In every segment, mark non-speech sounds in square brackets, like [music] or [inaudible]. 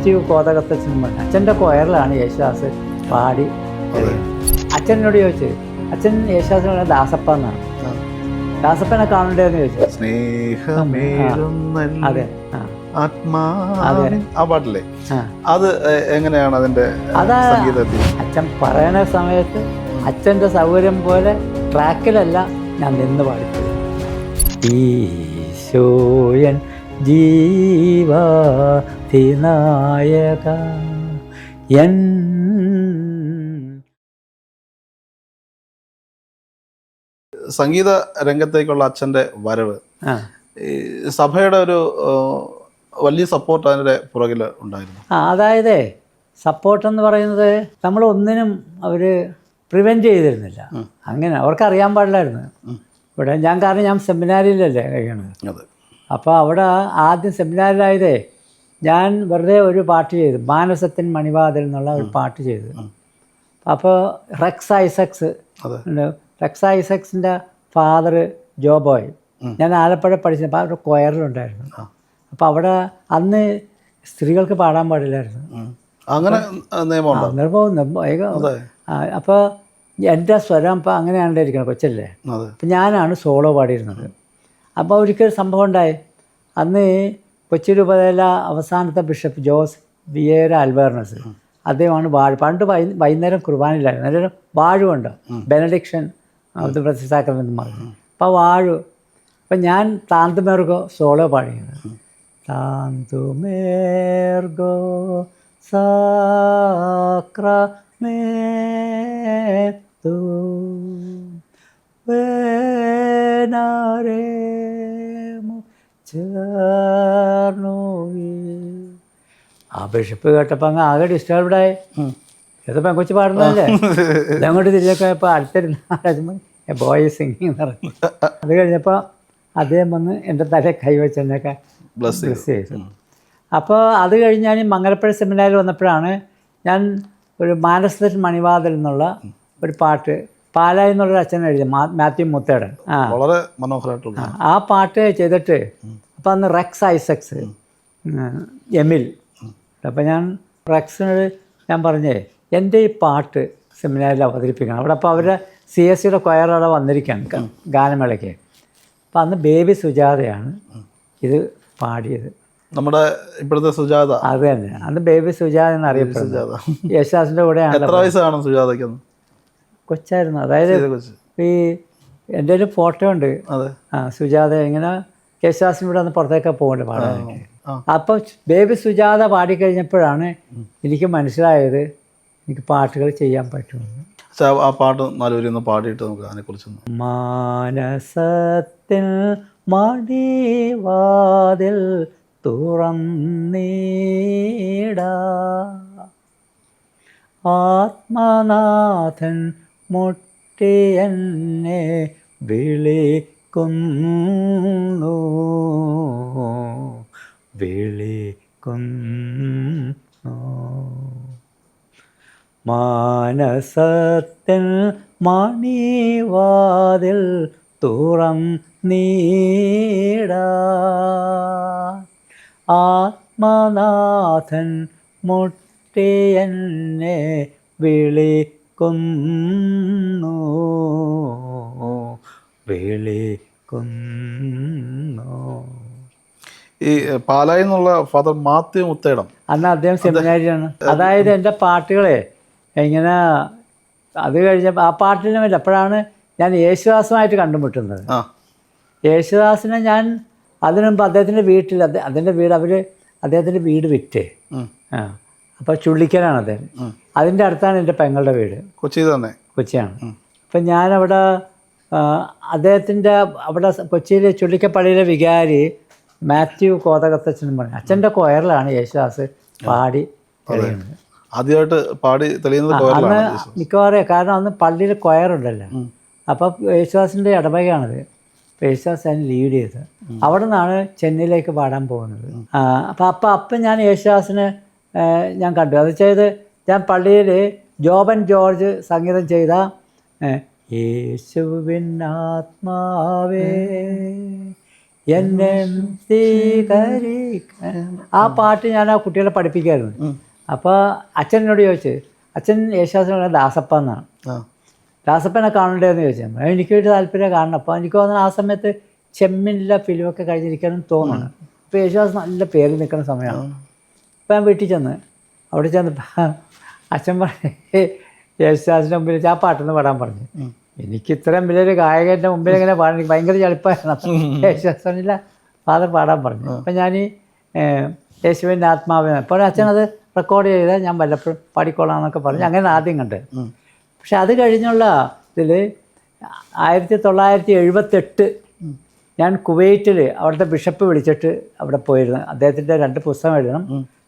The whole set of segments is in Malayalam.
മാത്യു കോതകത്തച്ഛൻ പറഞ്ഞു അച്ഛന്റെ കൊയറിലാണ് യേശുദാസ് പാടി അച്ഛനോട് ചോദിച്ചു അച്ഛൻ യേശുദാസിനോട് ദാസപ്പ എന്നാണ്. ദാസപ്പനെ കാണണ്ടേന്ന് ചോദിച്ചു. സ്നേഹമേറുന്ന അതെ ആ. ആ പാട്ടില്ലേ? അത് എങ്ങനെയാണ് അതിന്റെ അതാ സംഗീതത്തിൽ? അച്ഛൻ പറയുന്ന സമയത്ത് അച്ഛന്റെ സൗകര്യം പോലെ ട്രാക്കിലല്ല ഞാൻ നിന്ന് പാടിച്ചത് ഈശോയൻ ജീവാതിനായക. എൻ സംഗീത രംഗത്തേക്കുള്ള അച്ഛന്റെ വരവ് സഭയുടെ ഒരു വലിയ സപ്പോർട്ട് അതിന്റെ പുറകിൽ ഉണ്ടായിരുന്നു. ആ, അതായത് സപ്പോർട്ട് എന്ന് പറയുന്നത് നമ്മൾ ഒന്നിനും അവർ പ്രിവെന്റ് ചെയ്തിരുന്നില്ല. അങ്ങനെ അവർക്ക് അറിയാൻ പാടില്ലായിരുന്നു ഇവിടെ ഞാൻ കാരണം ഞാൻ സെമിനാരിയിലല്ലേ കഴിയണത്. അതെ. അപ്പോൾ അവിടെ ആദ്യം സെമിനാറിലായതേ ഞാൻ വെറുതെ ഒരു പാട്ട് ചെയ്തു. മാനസത്തിൻ മണിവാതിൽ എന്നുള്ള ഒരു പാട്ട് ചെയ്തു. അപ്പോൾ റെക്സ് ഐസക്സ്. റെക്സ് ഐസക്സിന്റെ ഫാദർ ജോബോയ് ഞാൻ ആലപ്പുഴ പഠിച്ചപ്പോൾ അവരുടെ കൊയറിലുണ്ടായിരുന്നു അപ്പോൾ അവിടെ അന്ന് സ്ത്രീകൾക്ക് പാടാൻ പാടില്ലായിരുന്നു. അങ്ങനെ നിർഭവം അപ്പോൾ എന്റെ സ്വരം അപ്പോൾ അങ്ങനെയാണല്ലോ ഇരിക്കണം കൊച്ചല്ലേ? അപ്പം ഞാനാണ് സോളോ പാടിയിരുന്നത്. അപ്പോൾ ഒരിക്കൽ സംഭവം ഉണ്ടായി. അന്ന് കൊച്ചി രൂപതയിലെ അവസാനത്തെ ബിഷപ്പ് ജോസ് വിയേര അൽബേർണസ് അദ്ദേഹമാണ് വാഴ പണ്ട് വൈ വൈകുന്നേരം കുർബാനയിലായിരുന്നു. അന്നേരം വാഴുണ്ട് ബെനഡിക്ഷൻ അത് പ്രതിഷ്ഠാക്കണമെന്ന് പറഞ്ഞു. അപ്പോൾ വാഴു. അപ്പം ഞാൻ താന്തുമേർഗോ സോളോ പാടിയത്. താന്തുമേർഗോ സാക്രമേതു വേനാരേമു ചേർന്നു ആ ബിഷപ്പ് കേട്ടപ്പോൾ അങ്ങ് ആകെ ഡിസ്റ്റർബ്ഡായി ഇത് കൊച്ചു പാടുന്നതല്ലേ? അങ്ങോട്ട് തിരിച്ചൊക്കെ ഇപ്പോൾ അടുത്തിരുന്ന ബോയ് സിംഗിങ് എന്ന് പറഞ്ഞു. അത് കഴിഞ്ഞപ്പോൾ അദ്ദേഹം വന്ന് എന്റെ തല കൈവച്ചെന്നൊക്കെ ബ്ലസ് ചെയ്തു. അപ്പോൾ അത് കഴിഞ്ഞ് ഞാൻ മംഗലപ്പുഴ സെമിനാറിൽ വന്നപ്പോഴാണ് ഞാൻ ഒരു മാനസത്തിൽ മണിവാതിൽ എന്നുള്ള ഒരു പാട്ട് പാലായി എന്നുള്ളൊരു അച്ഛൻ എഴുതി മാത്യു മുത്തേടൻ. ആ. വളരെ മനോഹരമായിട്ടുള്ള ആ, പാട്ട് ചെയ്തിട്ട് അപ്പം അന്ന് റെക്സ് ഐസക്സ് എമിൽ. അപ്പം ഞാൻ റെക്സിനോട് ഞാൻ പറഞ്ഞേ എന്റെ ഈ പാട്ട് സെമിനാറിൽ അവതരിപ്പിക്കണം. അവിടെ അപ്പോൾ അവരുടെ സി എസ് സിയുടെ കൊയറവിടെ വന്നിരിക്കുകയാണ് ഗാനമേളയ്ക്ക്. അപ്പം അന്ന് ബേബി സുജാതയാണ് ഇത് പാടിയത്. നമ്മുടെ ഇപ്പോഴത്തെ സുജാത. അത് തന്നെ. അന്ന് ബേബി സുജാത എന്നറിയപ്പെടുന്നത്. യേശുദാസിന്റെ കൂടെയാണ് എത്ര വയസ്സാണ് സുജാതയ്ക്കൊന്ന് കൊച്ചായിരുന്നു. അതായത് ഈ എന്റെ ഒരു ഫോട്ടോ ഉണ്ട് ആ സുജാത ഇങ്ങനെ യേശുദാസിന് ഇവിടെ ഒന്ന് പുറത്തേക്ക് പോകണ്ട പാടാനൊക്കെ അപ്പൊ അപ്പോൾ ബേബി സുജാത പാടിക്കഴിഞ്ഞപ്പോഴാണ് എനിക്ക് മനസ്സിലായത് എനിക്ക് പാട്ടുകൾ ചെയ്യാൻ പറ്റുമെന്ന് ആ പാട്ട് പാടിയിട്ട് നമുക്ക് അതിനെക്കുറിച്ചൊന്ന്. മാനസത്തിൽ മടിവാതിൽ തുറന്നീട. ആത്മനാഥൻ മുട്ടി എന്നെ വിളിക്കുന്നു. വിളിക്കുന്നു. മാനസത്തിൽ മണിവാതിൽ തുറന്നീട ആത്മനാഥൻ മുട്ടി എന്നെ വേളി കൊന്നു ഈ പാലായി എന്നുള്ള ഫാദർ മാത്യു മുത്തേടം. അന്ന് അദ്ദേഹം സെമിനാരിയാണ് അതായത് എന്റെ പാട്ടുകളെ ഇങ്ങനെ അത് കഴിഞ്ഞപ്പോൾ ആ പാട്ടിന് വേണ്ടി അപ്പോഴാണ് ഞാൻ യേശുദാസുമായിട്ട് കണ്ടുമുട്ടുന്നത്. യേശുദാസിനെ ഞാൻ അതിനുമ്പോൾ അദ്ദേഹത്തിന്റെ വീട്ടിൽ അദ്ദേഹം അതിന്റെ വീട് അവർ അദ്ദേഹത്തിന്റെ വീട് വിറ്റ്. ആ. അപ്പോൾ ചുള്ളിക്കലാണ് അദ്ദേഹം. അതിന്റെ അടുത്താണ് എന്റെ പെങ്ങളുടെ വീട്. കൊച്ചി തന്നെ. കൊച്ചിയാണ്. അപ്പം ഞാനവിടെ അദ്ദേഹത്തിന്റെ അവിടെ കൊച്ചിയിലെ ചുള്ളിക്കപ്പള്ളിയിലെ വികാരി മാത്യു കോതകത്തച്ഛനും പറഞ്ഞു. അച്ഛന്റെ കൊയറിലാണ് യേശുദാസ് പാടി തെളിയുന്നത്. ആദ്യമായിട്ട് പാടി തെളിയുന്നത് അന്ന് മിക്കവാറും കാരണം അന്ന് പള്ളിയിൽ കൊയറുണ്ടല്ലോ. അപ്പം യേശുദാസിന്റെ ഇടവകയാണത്. അപ്പോൾ യേശുദാസ് അതിന് ലീഡ് ചെയ്തത് അവിടെ നിന്നാണ് ചെന്നൈയിലേക്ക് പാടാൻ പോകുന്നത്. അപ്പം അപ്പം അപ്പം ഞാൻ യേശുദാസിനെ ഞാൻ കണ്ടു. അത് ചെയ്ത് ഞാൻ പള്ളിയിൽ ജോബൻ ജോർജ് സംഗീതം ചെയ്ത യേശുവിൻ ആത്മാവേ എന്നെ ആ പാട്ട് ഞാൻ ആ കുട്ടികളെ പഠിപ്പിക്കായിരുന്നു. അപ്പോൾ അച്ഛനോട് ചോദിച്ചു അച്ഛൻ യേശുദാസിനോട് ദാസപ്പ എന്നാണ്. ദാസപ്പനെ കാണണ്ടേന്ന് ചോദിച്ചു. എനിക്ക് ഒരു താല്പര്യം കാണണം. അപ്പോൾ എനിക്ക് തോന്നുന്നു ആ സമയത്ത് ചെമ്മില്ല ഫിലിമൊക്കെ കഴിഞ്ഞിരിക്കാനും തോന്നുന്നു അപ്പോൾ യേശുദാസ് നല്ല പേര് നിൽക്കുന്ന സമയമാണ്. അപ്പോൾ ഞാൻ വീട്ടിൽ ചെന്ന് അവിടെ ചെന്നപ്പോൾ അച്ഛൻ പറഞ്ഞു യേശുദാസിന്റെ മുമ്പിൽ ആ പാട്ടൊന്ന് പാടാൻ പറഞ്ഞു. എനിക്ക് ഇത്രയും വലിയൊരു ഗായകന്റെ മുമ്പിൽ ഇങ്ങനെ പാടാൻ എനിക്ക് ഭയങ്കര ചളിപ്പായിരുന്നു. യേശുദാസ് പറഞ്ഞില്ല ഫാദർ പാടാൻ പറഞ്ഞു. അപ്പം ഞാൻ യേശുവിന്റെ ആത്മാവിനെ അപ്പോൾ അച്ഛനത് റെക്കോർഡ് ചെയ്ത് ഞാൻ വല്ലപ്പോഴും പാടിക്കോളാം എന്നൊക്കെ പറഞ്ഞു. അങ്ങനെ ആദ്യം കണ്ട്. പക്ഷെ അത് കഴിഞ്ഞുള്ള ഇതിൽ ആയിരത്തി തൊള്ളായിരത്തി എഴുപത്തെട്ട് ഞാൻ കുവൈറ്റിൽ അവിടുത്തെ ബിഷപ്പ് വിളിച്ചിട്ട് അവിടെ പോയിരുന്നു. അദ്ദേഹത്തിന്റെ രണ്ട് പുസ്തകം എഴുതണം.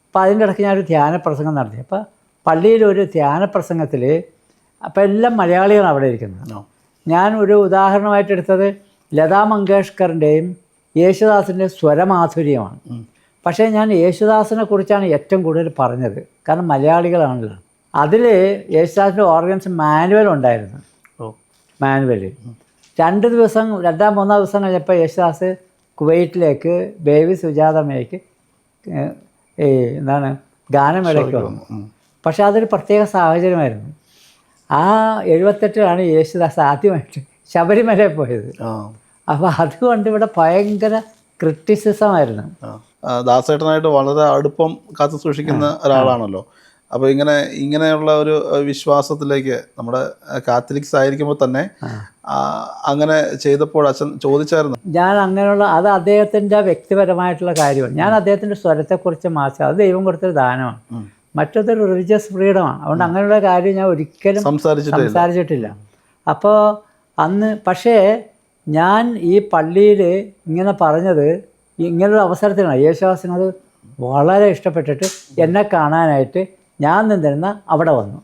അപ്പോൾ അതിന്റെ ഇടയ്ക്ക് ഞാനൊരു ധ്യാന പ്രസംഗം നടത്തി. അപ്പോൾ പള്ളിയിലൊരു ധ്യാന പ്രസംഗത്തിൽ അപ്പോൾ എല്ലാം മലയാളികളാണ് അവിടെ ഇരിക്കുന്നത്. ഞാൻ ഒരു ഉദാഹരണമായിട്ട് എടുത്തത് ലതാ മങ്കേഷ്കറിന്റെയും യേശുദാസിന്റെ സ്വരമാധുര്യമാണ്. പക്ഷേ ഞാൻ യേശുദാസിനെ കുറിച്ചാണ് ഏറ്റവും കൂടുതൽ പറഞ്ഞത്. കാരണം മലയാളികളാണല്ലോ. അതിൽ യേശുദാസിന്റെ ഓർഗൻസ് മാനുവൽ ഉണ്ടായിരുന്നു. ഓ. മാനുവൽ രണ്ട് ദിവസം രണ്ടാം മൂന്നാം ദിവസം കഴിഞ്ഞപ്പോൾ യേശുദാസ് കുവൈറ്റിലേക്ക് ബേബി സുജാതമ്മയ്ക്ക് ഈ എന്താണ് ഗാനമേളയ്ക്ക് വന്നു. പക്ഷേ അതൊരു പ്രത്യേക സാഹചര്യമായിരുന്നു. ആ എഴുപത്തെട്ടിലാണ് യേശുദാസ് ആദ്യമായിട്ട് ശബരിമലയിൽ പോയത്. അപ്പോൾ അതുകൊണ്ട് ഇവിടെ ഭയങ്കര ക്രിറ്റിസിസമായിരുന്നു. ദാസേട്ടനായിട്ട് വളരെ അടുപ്പം കാത്തു സൂക്ഷിക്കുന്ന ഒരാളാണല്ലോ. അപ്പോൾ ഇങ്ങനെ ഇങ്ങനെയുള്ള ഒരു വിശ്വാസത്തിലേക്ക് നമ്മുടെ കാത്തലിക്സ് ആയിരിക്കുമ്പോൾ തന്നെ അങ്ങനെ ചെയ്തപ്പോൾ അച്ഛൻ ചോദിച്ചായിരുന്നു. ഞാൻ അങ്ങനെയുള്ള അത് അദ്ദേഹത്തിന്റെ വ്യക്തിപരമായിട്ടുള്ള കാര്യമാണ്. ഞാൻ അദ്ദേഹത്തിന്റെ സ്വരത്തെക്കുറിച്ച് മാസം അത് ദൈവം കൊടുത്തൊരു ദാനമാണ്. മറ്റൊരു റിലീജിയസ് ഫ്രീഡമാണ് അതുകൊണ്ട് അങ്ങനെയുള്ള കാര്യം ഞാൻ ഒരിക്കലും സംസാരിച്ചിട്ടില്ല. അപ്പോൾ അന്ന് പക്ഷേ ഞാൻ ഈ പള്ളിയിൽ ഇങ്ങനെ പറഞ്ഞത് ഇങ്ങനൊരു അവസരത്തിലാണ്. യേശുദാസിനത് വളരെ ഇഷ്ടപ്പെട്ടിട്ട് എന്നെ കാണാനായിട്ട് ഞാൻ നിന്നിരുന്ന അവിടെ വന്നു.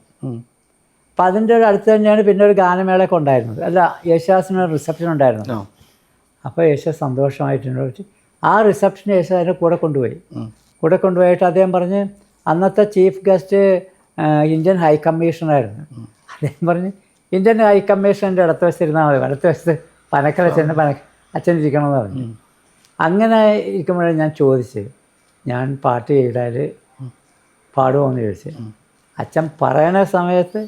അപ്പം അതിന്റെ ഒരു അടുത്ത് തന്നെയാണ് പിന്നെ ഒരു ഗാനമേളയൊക്കെ ഉണ്ടായിരുന്നത്. അല്ല യേശുദാസിന് റിസപ്ഷൻ ഉണ്ടായിരുന്നു അപ്പോൾ യേശു സന്തോഷമായിട്ട് എന്നോട് ആ റിസപ്ഷൻ യേശു അതിന്റെ കൂടെ കൊണ്ടുപോയി. കൂടെ കൊണ്ടുപോയിട്ട് അദ്ദേഹം പറഞ്ഞ് അന്നത്തെ ചീഫ് ഗസ്റ്റ് ഇന്ത്യൻ ഹൈ കമ്മീഷണറായിരുന്നു. അദ്ദേഹം പറഞ്ഞ് ഇന്ത്യൻ ഹൈ കമ്മീഷണറിന്റെ ഇടത്ത് വശത്തിരുന്നാൽ മതി വലത്ത് വശത്ത് പനക്കൽ അച്ഛന്റെ പനക്ക അച്ഛൻ ഇരിക്കണമെന്ന് പറഞ്ഞു. അങ്ങനെ ഇരിക്കുമ്പോഴേ ഞാൻ ചോദിച്ച് ഞാൻ പാട്ട് ചെയ്താൽ പാടുമോയെന്ന് ചോദിച്ചു. അച്ഛൻ പറയണ സമയത്ത്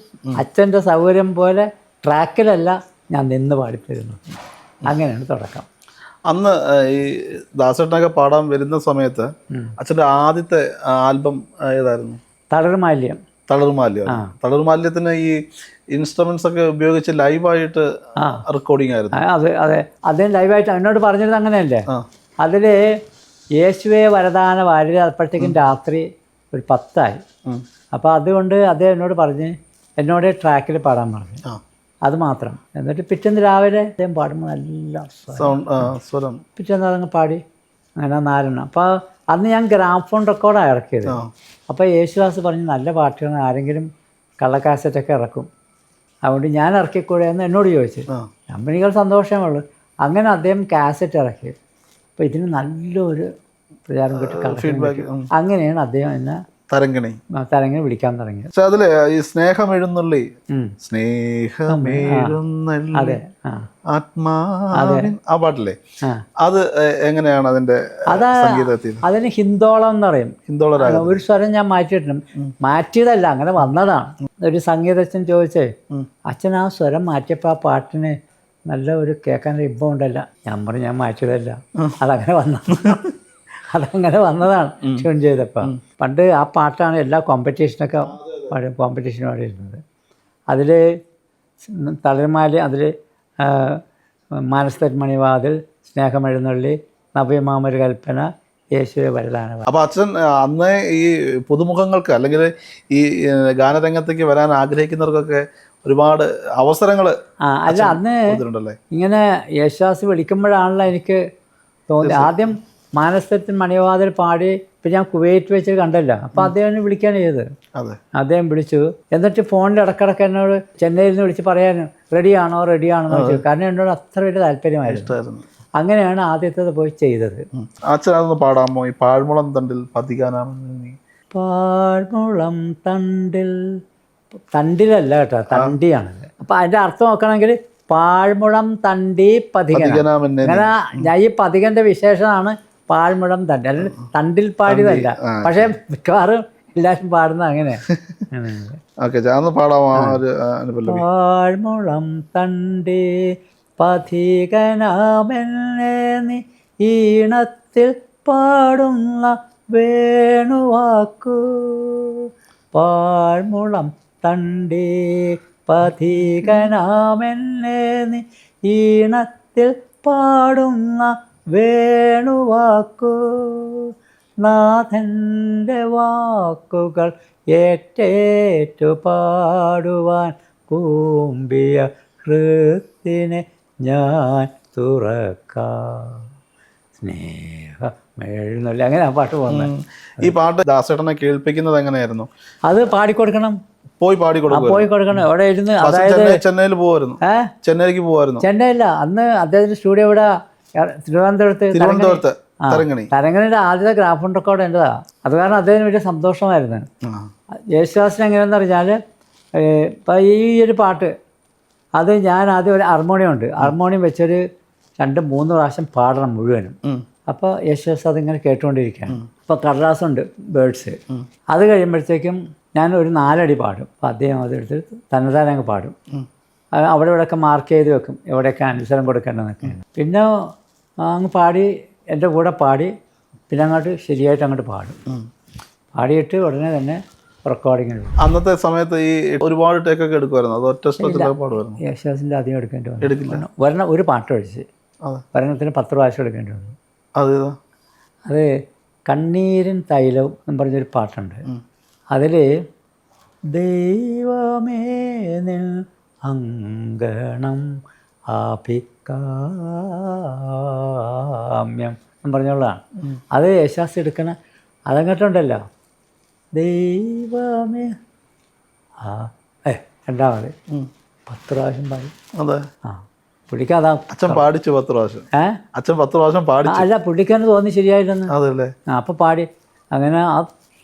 അച്ഛന്റെ സൗകര്യം പോലെ ട്രാക്കിലല്ല ഞാൻ നിന്ന് പാടിത്തരുന്നു അങ്ങനെയാണ് തുടക്കം. അന്ന് ഈ ദാസേട്ടനൊക്കെ പാടാൻ വരുന്ന സമയത്ത് അച്ഛന്റെ ആദ്യത്തെ ആൽബം ഏതായിരുന്നു? തളർമാല്യം. തളർമാല്യം. തളർമാല്യത്തിന് ഈ ഇൻസ്ട്രുമെന്റ്സ് ഒക്കെ ഉപയോഗിച്ച് ലൈവായിട്ട് റെക്കോർഡിങ് റെക്കോർഡിംഗ് ആയിരുന്നു. അതെ അതെ. അദ്ദേഹം ലൈവായിട്ട് എന്നോട് പറഞ്ഞിരുന്നത് അങ്ങനെയല്ലേ? അതിൽ അതിൽ യേശുവെ വരദാന വാര്യത അപ്പോഴത്തേക്കും രാത്രി ഒരു പത്തായി. അപ്പോൾ അതുകൊണ്ട് അദ്ദേഹം എന്നോട് പറഞ്ഞ് എന്നോട് ട്രാക്കിൽ പാടാൻ പറഞ്ഞു. അത് മാത്രം. എന്നിട്ട് പിറ്റേന്ന് രാവിലെ അദ്ദേഹം പാടുമ്പോൾ നല്ല സ്വരം. പിറ്റേന്ന് അതങ്ങ് പാടി. അങ്ങനെ നാലെണ്ണം. അപ്പോൾ അന്ന് ഞാൻ ഗ്രാമഫോൺ റെക്കോർഡാണ് ഇറക്കിയത്. അപ്പോൾ യേശുദാസ് പറഞ്ഞ് നല്ല പാട്ടുകൾ ആരെങ്കിലും കള്ളക്കാസറ്റൊക്കെ ഇറക്കും. അതുകൊണ്ട് ഞാൻ ഇറക്കിക്കൂടെ എന്ന് എന്നോട് ചോദിച്ചു. കമ്പനികൾ സന്തോഷമുള്ളൂ അങ്ങനെ അദ്ദേഹം കാസറ്റ് ഇറക്കി അപ്പോൾ ഇതിന് നല്ലൊരു പ്രചാരം കിട്ടി. അങ്ങനെയാണ് അദ്ദേഹം എന്നെ തരങ്കണി തരംഗിണി വിളിക്കാൻ തുടങ്ങി. പക്ഷെ അതിൽ ഈ സ്നേഹം എഴുന്നള്ളി. സ്നേഹമെഴുന്നള്ളി. അതെ ആ. ആത്മാവിൻ ആ പാട്ടില്ലേ? അത് എങ്ങനെയാണ് അതിന്റെ സംഗീതത്തിൽ? അതിന് ഹിന്ദോളം എന്ന് പറയും. അല്ല, ഒരു സ്വരം ഞാൻ മാറ്റിയിട്ടുണ്ട്. മാറ്റിയതല്ല അങ്ങനെ വന്നതാണ് ഒരു സംഗീതജ്ഞൻ ചോദിച്ചേ അച്ഛൻ ആ സ്വരം മാറ്റിയപ്പോൾ ആ പാട്ടിന് നല്ല ഒരു കേൾക്കാൻ ഇമ്പം ഉണ്ടല്ല ഞാൻ പറഞ്ഞു ഞാൻ മാറ്റിയതല്ല. അതങ്ങനെ വന്ന. അതങ്ങനെ വന്നതാണ് ട്യൂൺ ചെയ്തപ്പോൾ പണ്ട് ആ പാട്ടാണ് എല്ലാ കോമ്പറ്റീഷനൊക്കെ പാടി കോമ്പറ്റീഷൻ പാടിയിരുന്നത് അതിൽ തളർമാൽ അതിൽ മാനസ്തൻ മണിവാതിൽ സ്നേഹമെഴുന്നള്ളി നവ്യമാമൊരു കൽപ്പന യേശുവെ വരലാണ് അപ്പോൾ അച്ഛൻ അന്ന് ഈ പുതുമുഖങ്ങൾക്ക് അല്ലെങ്കിൽ ഈ ഗാനരംഗത്തേക്ക് വരാൻ ആഗ്രഹിക്കുന്നവർക്കൊക്കെ ഒരുപാട് അവസരങ്ങൾ ആ അല്ല അന്ന് ഇങ്ങനെ യേശുദാസ് വിളിക്കുമ്പോഴാണല്ലോ എനിക്ക് തോന്നി ആദ്യം മാനസത്തിൽ മണിവാതിൽ പാടി ഇപ്പം ഞാൻ കുവൈറ്റ് വെച്ച് കണ്ടല്ല. അപ്പോൾ അദ്ദേഹം വിളിക്കാൻ ചെയ്തത്. അതെ. അദ്ദേഹം വിളിച്ചു. എന്നിട്ട് ഫോണിൽ ഇടക്കിടക്ക് എന്നോട് ചെന്നൈയിൽ നിന്ന് വിളിച്ച് പറയാൻ റെഡിയാണോ റെഡിയാണോ എന്ന് ചോദിച്ചു. കാരണം എന്നോട് അത്ര വലിയ താല്പര്യമായിരുന്നു. അങ്ങനെയാണ് ആദ്യത്തേത് പോയി ചെയ്തത്. അച്ഛൻ പാടാമോ? ഈ പാഴ്മുളം തണ്ടിൽ പതികാനാമെന്ന് പാഴ്മുളം തണ്ടിൽ തണ്ടിലല്ല കേട്ടോ തണ്ടിയാണ്. അപ്പം അതിന്റെ അർത്ഥം നോക്കണമെങ്കിൽ പാഴ്മുളം തണ്ടി പതികന അങ്ങനെ ഞാൻ ഈ പതികന്റെ വിശേഷമാണ് പാഴ്മുളം തണ്ട് അല്ലെങ്കിൽ തണ്ടിൽ പാടിയതല്ല പക്ഷേ മിക്കവാറും എല്ലാവരും പാടുന്ന അങ്ങനെ. [laughs] പാഴ്മുളം തണ്ടി പഥികനാമെന്നെ നീ ഈണത്തിൽ പാടുന്ന വേണുവാക്കു. പാഴ്മുളം തണ്ടി പഥികനാമെന്നെ നീ ഈണത്തിൽ പാടുന്ന വേണുവാക്കു. നാഥന്റെ വാക്കുകൾ ഏറ്റേറ്റു പാടുവാൻ കൂമ്പിയ ഹൃത്തിനെ ഞാൻ തുറക്കാം. സ്നേഹമെഴുന്നല്ല അങ്ങനെ ആ പാട്ട് പോകുന്നത് ഈ പാട്ട് ദാസേട്ടനെ കേൾപ്പിക്കുന്നത് എങ്ങനെയായിരുന്നു? അത് പാടിക്കൊടുക്കണം പോയി പാടി കൊടുക്കും പോയി കൊടുക്കണം. അവിടെ ഇരുന്ന് അതായത് ചെന്നൈ ചെന്നൈയിൽ പോകുമായിരുന്നു ചെന്നൈക്ക് പോവായിരുന്നു. ചെന്നൈയില്ല. അന്ന് അദ്ദേഹത്തിന്റെ സ്റ്റുഡിയോ ഇവിടെ തിരുവനന്തപുരത്ത് തിരുവനന്തപുരത്ത് തരങ്ങണിയുടെ ആദ്യത്തെ ഗ്രാഫ് റെക്കോർഡ് എന്റെതാ അത് കാരണം അദ്ദേഹത്തിന് വലിയ സന്തോഷമായിരുന്നു. യേശുദാസൻ യേശുദാസിന് എങ്ങനെയാണെന്ന് പറഞ്ഞാൽ ഇപ്പം ഈ ഒരു പാട്ട് അത് ഞാൻ ആദ്യം ഒരു ഹാർമോണിയം ഉണ്ട്. ഹാർമോണിയം വെച്ചൊരു രണ്ട് മൂന്ന് പ്രാവശ്യം പാടണം മുഴുവനും. അപ്പോൾ യേശുദാസ് അതിങ്ങനെ കേട്ടുകൊണ്ടിരിക്കുകയാണ്. അപ്പോൾ കടലാസുണ്ട് ബേർഡ്സ് അത് കഴിയുമ്പോഴത്തേക്കും ഞാൻ ഒരു നാലടി പാടും. അപ്പോൾ അദ്ദേഹം അതെടുത്ത് തന്നെതാൻ അങ്ങ് പാടും. അവിടെ ഇവിടെയൊക്കെ മാർക്ക് ചെയ്ത് വെക്കും. എവിടെയൊക്കെ അനുസരം കൊടുക്കേണ്ടതെന്നൊക്കെ. പിന്നെ അങ്ങ് പാടി എന്റെ കൂടെ പാടി പിന്നെ അങ്ങോട്ട് ശരിയായിട്ട് അങ്ങോട്ട് പാടും. പാടിയിട്ട് ഉടനെ തന്നെ റെക്കോർഡിങ് അന്നത്തെ സമയത്ത് ഈ ഒരുപാട് ടേക്കൊക്കെ എടുക്കുമായിരുന്നു അത് ഒറ്റ പാടുമായിരുന്നു യേശുദാസിന്റെ അധികം എടുക്കേണ്ടി വന്നു. എടുക്കില്ല. വരണ ഒരു പാട്ട് ഒഴിച്ച്. വരണത്തിന് പത്ത് പ്രാവശ്യം എടുക്കേണ്ടി വന്നു. അത് അത് കണ്ണീരിൻ തൈലവും എന്ന് പറഞ്ഞൊരു പാട്ടുണ്ട്. അതിൽ ദൈവമേ നിൽ അങ്കണം ആഭികാമ്യം ഞാൻ പറഞ്ഞോളാം. അത് യേശാസ് എടുക്കണ അതങ്ങോട്ടുണ്ടല്ലോ. ദൈവമേ. ആ ഏ രണ്ടാമത്. പത്ത് പ്രാവശ്യം പാടി. അതെ. ആ പുള്ളിക്കതാ അച്ഛൻ പാടിച്ചു പത്ത് പ്രാവശ്യം ഏ? അച്ഛൻ പത്ത് പ്രാവശ്യം പാടി അല്ല പുള്ളിക്കാന്ന് തോന്നി ശരിയായില്ലെന്ന്. അതല്ലേ? ആ അപ്പോൾ പാടി. അങ്ങനെ ആ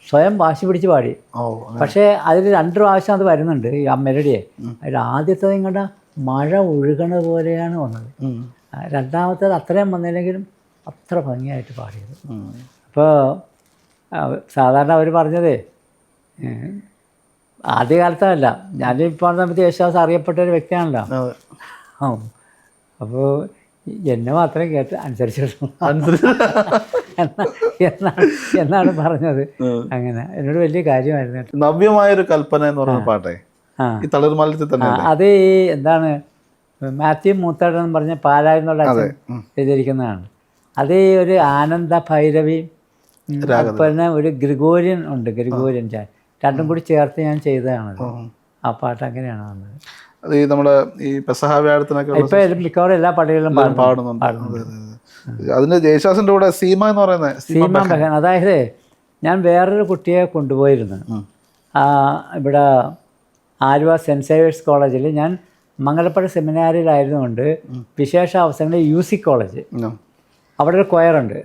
സ്വയം വാശി പിടിച്ച് പാടി. ഓ പക്ഷേ അതിൽ രണ്ട് പ്രാവശ്യം അത് വരുന്നുണ്ട് ഈ ആ മെലഡിയെ അതിൽ ആദ്യത്തെ ഇങ്ങോട്ട് മഴ ഒഴുകണ പോലെയാണ് വന്നത്. രണ്ടാമത്തേത് അത്രയും വന്നില്ലെങ്കിലും അത്ര ഭംഗിയായിട്ട് പാടിയത്. അപ്പോൾ സാധാരണ അവർ പറഞ്ഞതേ ആദ്യകാലത്തല്ല. ഞാനിപ്പോൾ സമയത്ത് യേശുദാസ് അറിയപ്പെട്ട ഒരു വ്യക്തിയാണല്ലോ അപ്പോൾ എന്നെ മാത്രമേ കേട്ട് അനുസരിച്ചിട്ടുള്ളൂ അനുസരിച്ച് [laughs] എന്നാ- എന്നാണ് എന്നാണ് പറഞ്ഞത്. അങ്ങനെ എന്നോട് വലിയ കാര്യമായിരുന്നു നവ്യമായ നവ്യമായൊരു കൽപ്പന എന്ന് പറഞ്ഞ പാട്ടേ? ഈ തളിർമലത്തിൽ തന്നെ അത് ഈ എന്താണ് മാത്യു മൂത്താട് എന്ന് പറഞ്ഞ പാലായി എന്നുള്ള അച്ഛൻ ഉം. എഴുതിയിരിക്കുന്നതാണ്. അത് ഒരു ആനന്ദ ഭൈരവി പിന്നെ ഒരു ഗ്രിഗോരിയൻ ഉണ്ട് ഗ്രിഗോരിയൻ ചാൻ രണ്ടും കൂടി ചേർത്ത് ഞാൻ ചെയ്തതാണ്. ആ. പാട്ട് അങ്ങനെയാണ് വന്നത്. അത് ഈ നമ്മുടെ ഈ പെസഹ വ്യാഴത്തിനൊക്കെ ഉള്ള ഇപ്പൊ മിക്കവാറും എല്ലാ പള്ളികളിലും പാടുന്നു പാടുന്നുണ്ട്. അതിന് ജയശാസിന്റെ കൂടെ സീമ എന്ന് പറയുന്നത് സീമ ബഹൻ അതായത് ഞാൻ വേറൊരു കുട്ടിയെ കൊണ്ടുപോയിരുന്നു. ആ, ഇവിടെ ആലുവ സെന്റ് സേവേഴ്സ് കോളേജിൽ ഞാൻ മംഗലപ്പുഴ സെമിനാറിലായിരുന്നുകൊണ്ട് വിശേഷ അവസരങ്ങളിൽ യു സി കോളേജ്. അവിടെ ഒരു കൊയറുണ്ട്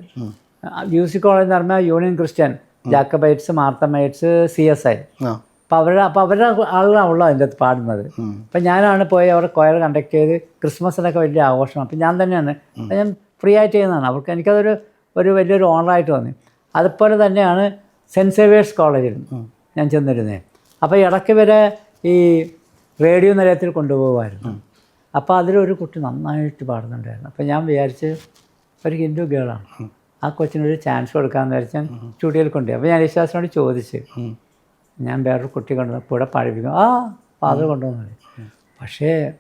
യു സി കോളേജ് എന്ന് പറഞ്ഞാൽ union Christian Jacobites Marthomites C S I അപ്പം അവരുടെ അപ്പോൾ അവരുടെ ആളുകളാണ് ഉള്ളത് അതിന്റെ അകത്ത് പാടുന്നത്. അപ്പം ഞാനാണ് പോയി അവരുടെ കൊയർ കണ്ടക്ട് ചെയ്ത് ക്രിസ്മസിനൊക്കെ വലിയ ആഘോഷം. അപ്പം ഞാൻ തന്നെയാണ്. ഞാൻ ഫ്രീ ആയിട്ട് ചെയ്യുന്നതാണ്. അവർക്ക് എനിക്കതൊരു ഒരു വലിയൊരു ഓണറായിട്ട് തോന്നി. അതുപോലെ തന്നെയാണ് സെന്റ് സേവിയേഴ്സ് കോളേജിൽ ഞാൻ ചെന്നിരുന്നത്. അപ്പോൾ ഇടയ്ക്ക് വരെ ഈ റേഡിയോ നിലയത്തിൽ കൊണ്ടുപോകുമായിരുന്നു അപ്പോൾ അതിലൊരു കുട്ടി നന്നായിട്ട് പാടുന്നുണ്ടായിരുന്നു. അപ്പോൾ ഞാൻ വിചാരിച്ച് ഒരു ഹിന്ദു ഗേളാണ്. ആ കൊച്ചിനൊരു ചാൻസ് കൊടുക്കാമെന്ന് വിചാരിച്ച് ഞാൻ സ്റ്റുഡിയോയിൽ കൊണ്ടുപോയി. അപ്പോൾ ഞാൻ യേശുദാസിനോട് ചോദിച്ച് ഞാൻ വേറൊരു കുട്ടി കൊണ്ടുവന്ന് കൂടെ പഠിപ്പിക്കും. ആ ഫാദർ കൊണ്ടുവന്നത് പക്ഷേ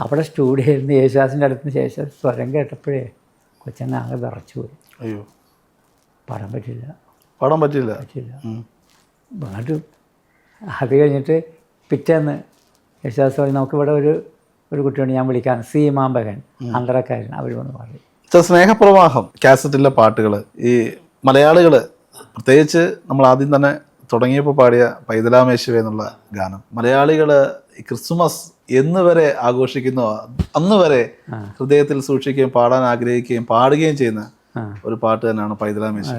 അവിടെ സ്റ്റുഡിയോയിൽ നിന്ന് യേശുദാസിന്റെ അടുത്ത് നിന്ന് ശേഷം സ്വരം കേട്ടപ്പോഴേ കൊച്ചനെ ആകെ വിറച്ചു പോയി. അയ്യോ. പാടാൻ പറ്റില്ല. പാടാൻ പറ്റില്ല. പറ്റില്ല. എന്നിട്ട് അത് കഴിഞ്ഞിട്ട് പിറ്റേന്ന് യേശുദാസ് പറഞ്ഞു നമുക്കിവിടെ ഒരു ഒരു കുട്ടിയുണ്ട് ഞാൻ വിളിക്കാൻ സീമാമ്പകൻ അന്തരക്കാരൻ അവർ വന്ന് പാടി സ്നേഹപ്രവാഹം കാസറ്റിലെ പാട്ടുകൾ ഈ മലയാളികൾ പ്രത്യേകിച്ച് നമ്മൾ ആദ്യം തന്നെ തുടങ്ങിയപ്പോൾ പാടിയ പൈതലാമേശുവ എന്നുള്ള ഗാനം മലയാളികൾ ക്രിസ്മസ് എന്ന് വരെ ആഘോഷിക്കുന്നു അന്ന് വരെ ഹൃദയത്തിൽ സൂക്ഷിക്കുകയും പാടാൻ ആഗ്രഹിക്കുകയും പാടുകയും ചെയ്യുന്ന ഒരു പാട്ട് തന്നെയാണ് പൈതലാമേശു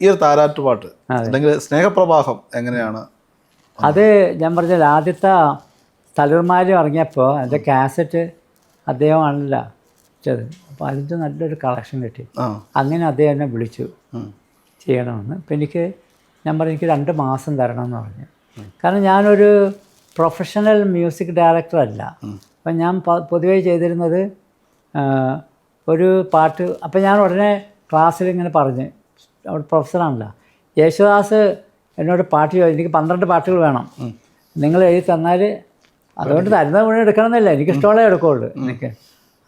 ഈ ഒരു താരാട്ടുപാട്ട് അല്ലെങ്കിൽ സ്നേഹപ്രവാഹം എങ്ങനെയാണ് അത് ഞാൻ പറഞ്ഞത് ആദ്യത്തെ തളിർമാലി ഇറങ്ങിയപ്പോൾ അതിന്റെ കാസറ്റ് അദ്ദേഹമാണല്ലോ വെച്ചത്. അപ്പോൾ അതിന്റെ നല്ലൊരു കളക്ഷൻ കിട്ടി. അങ്ങനെ അദ്ദേഹം എന്നെ വിളിച്ചു. ചെയ്യണമെന്ന്. അപ്പം എനിക്ക് ഞാൻ പറഞ്ഞു എനിക്ക് രണ്ട് മാസം തരണം എന്ന് പറഞ്ഞു. കാരണം ഞാനൊരു പ്രൊഫഷണൽ മ്യൂസിക് ഡയറക്ടറല്ല അപ്പം ഞാൻ പൊതുവേ ചെയ്തിരുന്നത് ഒരു പാട്ട് അപ്പം ഞാൻ ഉടനെ ക്ലാസ്സിൽ ഇങ്ങനെ പറഞ്ഞ്. അവിടെ പ്രൊഫസറാണല്ലോ യേശുദാസ് എന്നോട് പാട്ട് ചോദിച്ചു എനിക്ക് പന്ത്രണ്ട് പാട്ടുകൾ വേണം. നിങ്ങൾ എഴുതി തന്നാൽ അതുകൊണ്ട് തരുന്നത് മുഴുവൻ എടുക്കണമെന്നില്ല എനിക്ക് ഇഷ്ടമുള്ള എടുക്കുകയുള്ളൂ എനിക്ക്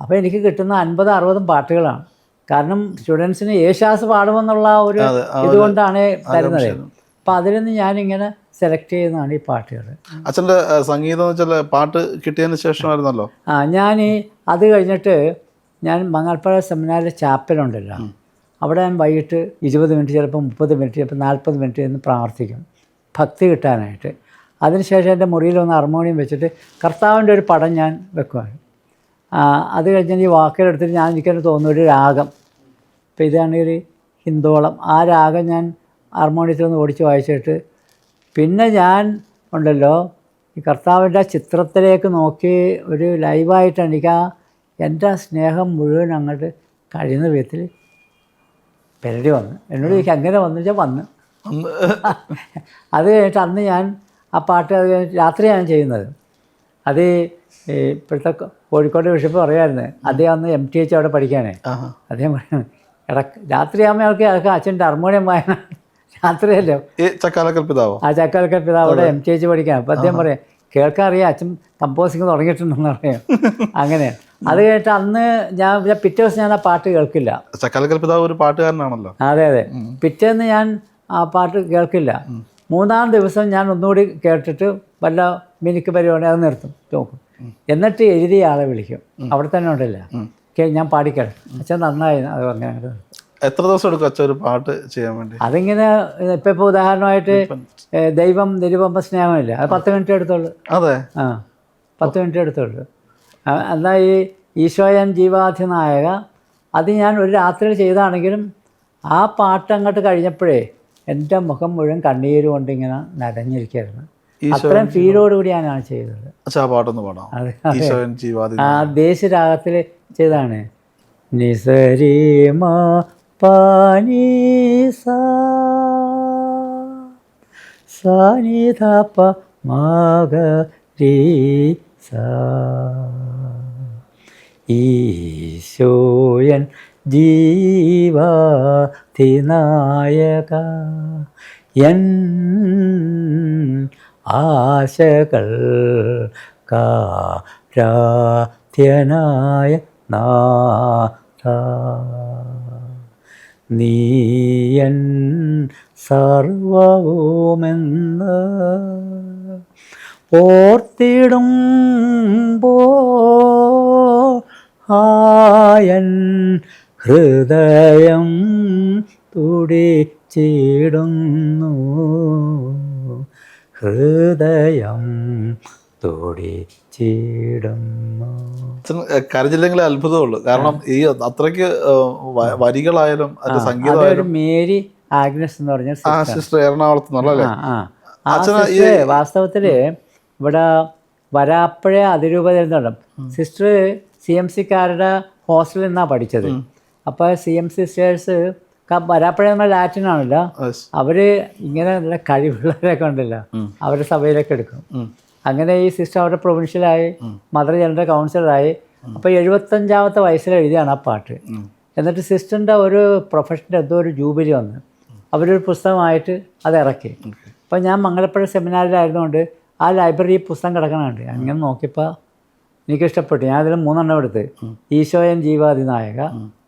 അപ്പോൾ എനിക്ക് കിട്ടുന്ന അൻപത് അറുപതും പാട്ടുകളാണ് കാരണം സ്റ്റുഡൻസിന് യേശാസ് പാടുമെന്നുള്ള ഒരു ഇതുകൊണ്ടാണ് തരുന്നത്. അപ്പം അതിൽ നിന്ന് ഞാനിങ്ങനെ സെലക്ട് ചെയ്യുന്നതാണ് ഈ പാട്ടുകൾ. അച്ഛന്റെ സംഗീതം എന്ന് വെച്ചാൽ പാട്ട് കിട്ടിയതിന് ശേഷമായിരുന്നല്ലോ? ആ ഞാൻ അത് കഴിഞ്ഞിട്ട് ഞാൻ മങ്ങാൽപ്പുഴ സെമിനാറിൽ ചാപ്പലുണ്ടല്ലോ. അവിടെ ഞാൻ വൈകിട്ട് ഇരുപത് മിനിറ്റ് ചിലപ്പോൾ മുപ്പത് മിനിറ്റ് ചിലപ്പോൾ നാൽപ്പത് മിനിറ്റ് എന്ന് പ്രാർത്ഥിക്കും. ഭക്തി കിട്ടാനായിട്ട്. അതിനുശേഷം എന്റെ മുറിയിൽ ഒന്ന് ഹാർമോണിയം വെച്ചിട്ട് കർത്താവിന്റെ ഒരു പടം ഞാൻ വെക്കുവാണ്. അത് കഴിഞ്ഞാൽ ഈ വാക്കിലെടുത്തിട്ട് ഞാൻ എനിക്കെന്നെ തോന്നുന്ന ഒരു രാഗം. ഇപ്പോൾ ഇതാണ് ഒരു ഹിന്ദോളം. ആ രാഗം ഞാൻ ഹാർമോണിയത്തിൽ നിന്ന് ഓടിച്ച് വായിച്ചിട്ട് പിന്നെ ഞാൻ ഉണ്ടല്ലോ ഈ കർത്താവിന്റെ ചിത്രത്തിലേക്ക് നോക്കി ഒരു ലൈവായിട്ട് എനിക്ക് ആ എന്റെ സ്നേഹം മുഴുവൻ അങ്ങോട്ട് കഴിയുന്ന വിധത്തിൽ പെരടി വന്ന്. എന്നോട് ചോദിക്കും അങ്ങനെ വന്നു? വെച്ചാൽ വന്ന്. [laughs] അത് കഴിഞ്ഞിട്ട് അന്ന് ഞാൻ ആ പാട്ട് അത് കഴിഞ്ഞിട്ട് രാത്രിയാണ് ചെയ്യുന്നത്. അത് ഇപ്പോഴത്തെ കോഴിക്കോട് ബിഷപ്പ് പറയുമായിരുന്നു അദ്ദേഹം അന്ന് എം ടി എച്ച് അവിടെ പഠിക്കാനേ. അദ്ദേഹം പറയുന്നത് ഇടയ്ക്ക് രാത്രിയാകുമ്പോൾ അവർക്ക് അതൊക്കെ അച്ഛന്റെ ഹാർമോണിയം വായന [laughs] രാത്രിയല്ലോ? ചക്കാലക്കൽ പിതാവോ ആ ചക്കാലക്കൽ പിതാവ് അവിടെ എം ടി എച്ച് പഠിക്കാൻ. അപ്പം അദ്ദേഹം പറയാം കേൾക്കാൻ അറിയാം അച്ഛൻ കമ്പോസിങ് തുടങ്ങിയിട്ടുണ്ടെന്ന് പറയാം. [laughs] അങ്ങനെ അത് കഴിഞ്ഞിട്ട് അന്ന് ഞാൻ ഞാൻ പിറ്റേ ദിവസം ഞാൻ ആ പാട്ട് കേൾക്കില്ല. ചക്കാലക്കൽ പിതാവ് ഒരു പാട്ടുകാരനാണല്ലോ. അതെ അതെ. പിറ്റേന്ന് ഞാൻ ആ പാട്ട് കേൾക്കില്ല. മൂന്നാം ദിവസം ഞാൻ ഒന്നുകൂടി കേട്ടിട്ട് വല്ല മിനിക്ക് പരിപാടി അത് നിർത്തും. നോക്കും. എന്നിട്ട് എഴുതിയ ആളെ വിളിക്കും. അവിടെ തന്നെ ഉണ്ടല്ല? ഞാൻ പാടിക്കാം അച്ഛൻ നന്നായി അത് അങ്ങനെ എത്ര ദിവസം എടുക്കും അച്ഛൻ ഒരു പാട്ട് ചെയ്യാൻ വേണ്ടി? അതിങ്ങനെ ഇപ്പം ഇപ്പോൾ ഉദാഹരണമായിട്ട് ദൈവം നിരുപമ സ്നേഹമില്ല? അത് പത്ത് മിനിറ്റ് എടുത്തോളൂ. അതെ. ആ പത്ത് മിനിറ്റ് എടുത്തോളൂ. എന്നാൽ ഈ ഈശോയൻ ജീവാധിനായക അത് ഞാൻ ഒരു രാത്രിയിൽ ചെയ്താണെങ്കിലും ആ പാട്ട് അങ്ങോട്ട് കഴിഞ്ഞപ്പോഴേ എന്റെ മുഖം മുഴുവൻ കണ്ണീര് കൊണ്ട് ഇങ്ങനെ നനഞ്ഞിരിക്കുകയായിരുന്നു അത്രയും ഫീലോടുകൂടി ഞാനാണ് ചെയ്തത്. പാട്ടൊന്ന് പാടാം. ആ ദേശരാഗത്തിൽ ചെയ്താണ് നിസരീമ പാനീസ സാനിധപ മകരീസ ഈശോയൻ ജീവാധിനായക എൻ ആശകൾ കാരാധ്യനായ നാഥ. നീയൻ സർവവുമെന്ന് ഓർത്തിടുമ്പോ ആയൻ ഹൃദയം തുടിച്ചിടുന്നു ഹൃദയം തുടിച്ചിടുന്നു ചീടുന്നു. കരഞ്ഞില്ലെങ്കിൽ അത്ഭുതമുള്ളൂ. കാരണം ഈ അത്രയ്ക്ക് വരികളായാലും അതിന്റെ സംഗീതമായാലും മേരി ആഗ്നസ് എന്ന് പറഞ്ഞ സിസ്റ്റർ എറണാകുളത്ത് നിന്നുള്ളല്ലേ ആ ഇവിടെ വരാപ്പഴ എന്നുണ്ട് സിസ്റ്റർ സി എം സിക്കാരുടെ ഹോസ്റ്റലിൽ നിന്നാണ് പഠിച്ചത്. അപ്പോൾ സി എം സിസ്റ്റേഴ്സ് വരാപ്പഴ നമ്മൾ ലാറ്റിൻ ആണല്ലോ അവർ അവർ ഇങ്ങനെ നല്ല കഴിവുള്ളവരൊക്കെ ഉണ്ടല്ലോ അവരുടെ സഭയിലൊക്കെ എടുക്കും. അങ്ങനെ ഈ സിസ്റ്റർ അവരുടെ പ്രൊവിൻഷ്യലായി മദർ ജനറൽ കൗൺസിലറായി. അപ്പോൾ എഴുപത്തഞ്ചാമത്തെ വയസ്സിൽ എഴുതിയാണ് ആ പാട്ട്. എന്നിട്ട് സിസ്റ്ററിന്റെ ഒരു പ്രൊഫഷന്റെ എന്തോ ഒരു ജൂബിലി വന്ന്. അവരൊരു പുസ്തകമായിട്ട് അത് ഇറക്കി. അപ്പോൾ ഞാൻ മംഗലപ്പുഴ സെമിനാറിലായിരുന്നുകൊണ്ട് ആ ലൈബ്രറി പുസ്തകം കിടക്കണുണ്ട് അങ്ങനെ നോക്കിയപ്പോൾ എനിക്ക് ഇഷ്ടപ്പെട്ടു. ഞാൻ അതിൽ മൂന്നെണ്ണം എടുത്ത്. ഈശോയൻ ജീവാതിനായക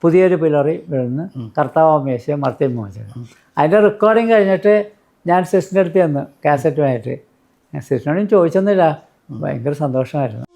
പുതിയൊരു പിലറി വീഴുന്ന് കർത്താവമേശ മർത്തി മോചനം. അതിന്റെ റെക്കോർഡിങ് കഴിഞ്ഞിട്ട് ഞാൻ സിസ്റ്റിന്റെ അടുത്ത് ചെന്ന് കാസറ്റുമായിട്ട് സിസ്റ്റിനോടും ചോദിച്ചൊന്നുമില്ല. ഭയങ്കര സന്തോഷമായിരുന്നു.